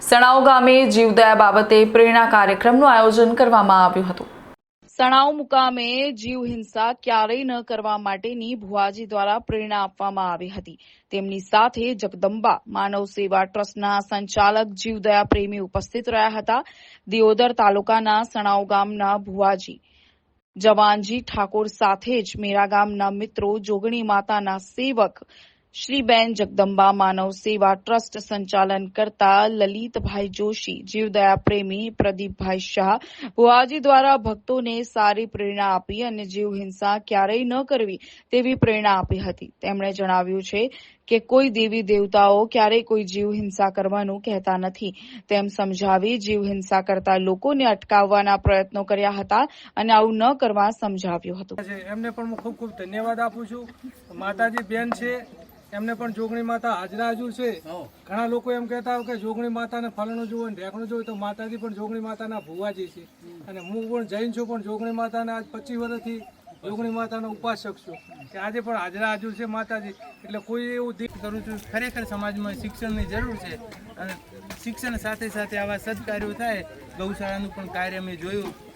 સણાવ ગામે જીવદયા બાબતે પ્રેરણા કાર્યક્રમનું આયોજન કરવામાં આવ્યું હતું. સણાવ મુકામે જીવ હિંસા ક્યારેય ન કરવા માટેની ભુવાજી દ્વારા પ્રેરણા આપવામાં આવી હતી. તેમની સાથે જગદંબા માનવ સેવા ટ્રસ્ટના સંચાલક જીવદયા પ્રેમી ઉપસ્થિત રહ્યા હતા. દિયોદર તાલુકાના સણાવ ગામના ભુવાજી જવાનજી ઠાકોર સાથે જ મેરા ગામના મિત્રો જોગણી માતાના સેવક શ્રીબેન જગદંબા માનવ સેવા ટ્રસ્ટ સંચાલન કરતા લલિતભાઈ જોશી, જીવદયા પ્રેમી પ્રદીપભાઈ શાહ, ભુવાજી દ્વારા ભક્તોને સારી પ્રેરણા આપી અને જીવ હિંસા ક્યારેય ન કરવી તેવી પ્રેરણા આપી હતી. તેમણે જણાવ્યું છે કે કોઈ દેવી દેવતાઓ ક્યારેય કોઈ જીવ હિંસા કરવાનું કહેતા નથી. તેમ સમજાવી જીવ હિંસા કરતા લોકોને અટકાવવાના પ્રયત્નો કર્યા હતા અને આવું ન કરવા સમજાવ્યું હતું. એમને પણ ખૂબ ખૂબ ધન્યવાદ આપું છું. માતાજી બેન છે એમને પણ જોગણી માતા હાજરા હજુ છે. ઘણા લોકો એમ કહેતા હોય કે જોગણી માતાને ફલાણું જોવું ઢેકણું જોવું તો માતાજી પણ જોગણી માતાના ભુવાજી છે. અને હું પણ જૈન છું પણ જોગણી માતાના આજ પચીસ વર્ષથી જોગણી માતાનો ઉપાસક છું. કે આજે પણ હાજરા હજુ છે માતાજી. એટલે કોઈ એવું દીક કરું છું ખરેખર સમાજમાં શિક્ષણની જરૂર છે. અને શિક્ષણ સાથે સાથે આવા સદકાર્યો થાય ગૌશાળાનું પણ કાર્ય મેં જોયું.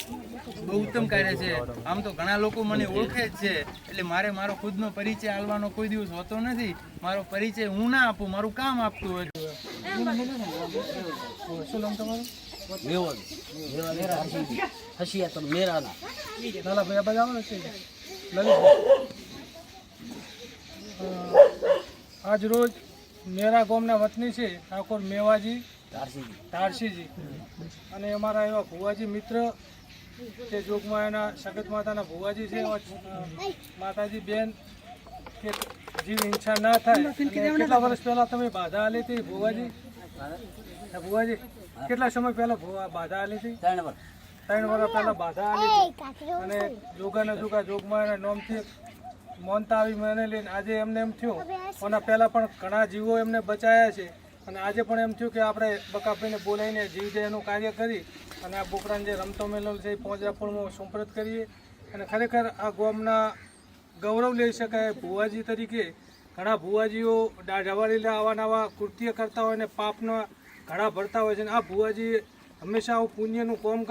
બહુ ઉત્તમ કાર્ય છે. આમ તો ઘણા લોકો મને ઓળખે જ છે. એટલે મારે મારો ખુદનો પરિચય આલવાનો કોઈ દિવસ હોતો નથી. મારો પરિચય હું ના આપું મારું કામ આપતું હોય. શું નામ તમારું ભાઈ છે આજ રોજ મેરા ગામના વતની છે ઠાકોર મેવાજી તારસીજી. તારસીજી. અને અમારા એવા ભુવાજી મિત્ર જે જોગમાયાના સગત માતાના ભુવાજી છે માતાજી બેન કે જીવ હિંસા ના થાય કેટલા વર્ષ પહેલા તમે બાધા આલી હતી ભુવાજી? ભુવાજી કેટલા સમય પહેલા ભુવા બાધા આલી હતી? ત્રણ વર્ષ. ત્રણ વર્ષ પહેલા બાધા આલી હતી. અને જોગાના જોગા જોગમાયાના નોમથી મોનતા આવી મને લઈને આજે એમને એમ થયું ઓના પહેલા પણ ઘણા જીવો એમને બચાયા છે. અને આજે પણ એમ થયું કે આપણે બકાભાઈને બોલાવીને જીવજયનું કાર્ય કરી અને આ બોકડાને જે રમતો મેળવ છે એ પોજરાપુરમાં સુપ્રત કરીએ અને ખરેખર આ ગોમના ગૌરવ લઈ શકાય ભુવાજી તરીકે ઘણા ભુવાજીઓ દાઢાવાળી આવા કૃત્ય કરતા હોય અને પાપના ઘણા ભરતા હોય છે અને આ ભુવાજી હંમેશા આવું પુણ્યનું કોમ